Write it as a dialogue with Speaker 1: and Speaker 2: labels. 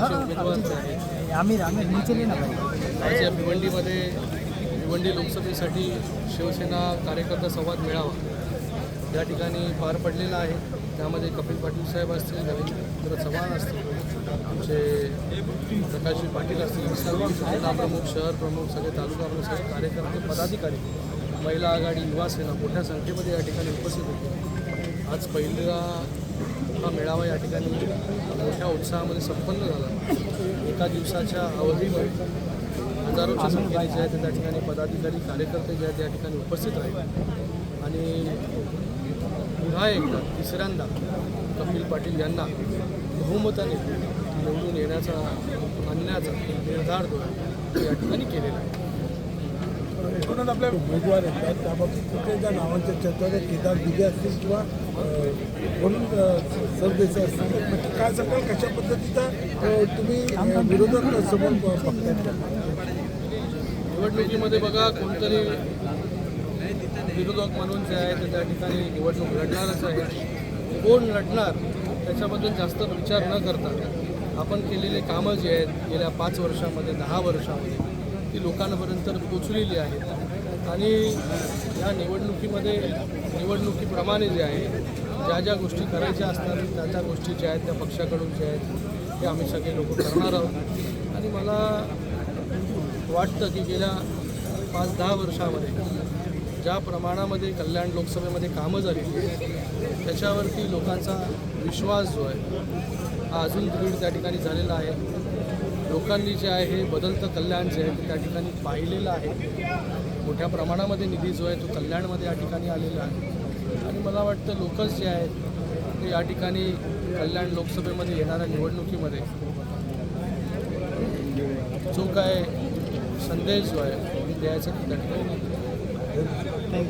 Speaker 1: तालुक्याचे
Speaker 2: आमिर आमिर नीचे लेना
Speaker 1: आज या भिवंडीमध्ये भिवंडी लोकसभेसाठी शिवसेना कार्यकर्ता संवाद मिळावा या ठिकाणी पार पडलेला आहे. त्यामध्ये कपिल पाटील साहेब असतील रवींद्र चव्हाण असतील आमचे प्रकाशजी पाटील असतील सर्व जिल्हा प्रमुख शहर प्रमुख सगळे तालुका प्रमुख सगळे कार्यकर्ते पदाधिकारी. महिला आघाडी युवा सेना मोठ्या संख्येमध्ये या ठिकाणी उपस्थित होते. आज पहिला हा मेळावा या ठिकाणी मोठ्या उत्साहामध्ये संपन्न झाला. एका दिवसाच्या अवधीमध्ये हजारोच्या संख्येने जे आहेत त्या ठिकाणी पदाधिकारी कार्यकर्ते जे आहेत त्या ठिकाणी उपस्थित राहिले. आणि पुन्हा एकदा तिसऱ्यांदा कपिल पाटील यांना बहुमताने निवडून येण्याचा आणण्याचा निर्धार या ठिकाणी केलेला आहे.
Speaker 3: म्हणून आपल्या उमेदवार येतात. त्याबाबतीत कुठे ज्या नावांच्या चर्चा आहेत, केदार दिघे असतील किंवा म्हणून अं, सरदेसाई असतील. नक्की काय सांगाल? कशा पद्धतीचा तुम्ही अं, विरोधक समोर ब- बघताय
Speaker 1: निवडणुकीमध्ये बघा कोणतरी विरोधक म्हणून जे आहे ते त्या ठिकाणी निवडणूक लढणारच आहे. कोण लढणार त्याच्याबद्दल जास्त विचार न करता आपण केलेली कामं जी आहेत गेल्या पाच वर्षामध्ये दहा वर्षामध्ये ती लोकांपर्यंत पोचलेली आहेत. आणि या निवडणुकीमध्ये निवडणुकीप्रमाणे जे आहे ज्या ज्या गोष्टी करायच्या असतात त्या त्या गोष्टी ज्या आहेत त्या पक्षाकडून ज्या आहेत ते आम्ही सगळे लोक करणार आहोत. आणि मला वाटतं की गेल्या पाच दहा वर्षामध्ये ज्या प्रमाणामध्ये कल्याण लोकसभेमध्ये कामं झालेली आहेत त्याच्यावरती लोकांचा विश्वास जो आहे हा अजून दृढ त्या ठिकाणी झालेला आहे. लोकांनी जे आहे हे बदलतं कल्याण जे आहे ते त्या ठिकाणी पाहिलेलं आहे. मोठ्या प्रमाणामध्ये निधी जो आहे तो कल्याणमध्ये या ठिकाणी आलेला आहे. आणि मला वाटतं लोकच जे आहेत ते या ठिकाणी कल्याण लोकसभेमध्ये येणाऱ्या निवडणुकीमध्ये जो काय संदेश जो आहे द्यायचा त्या ठिकाणी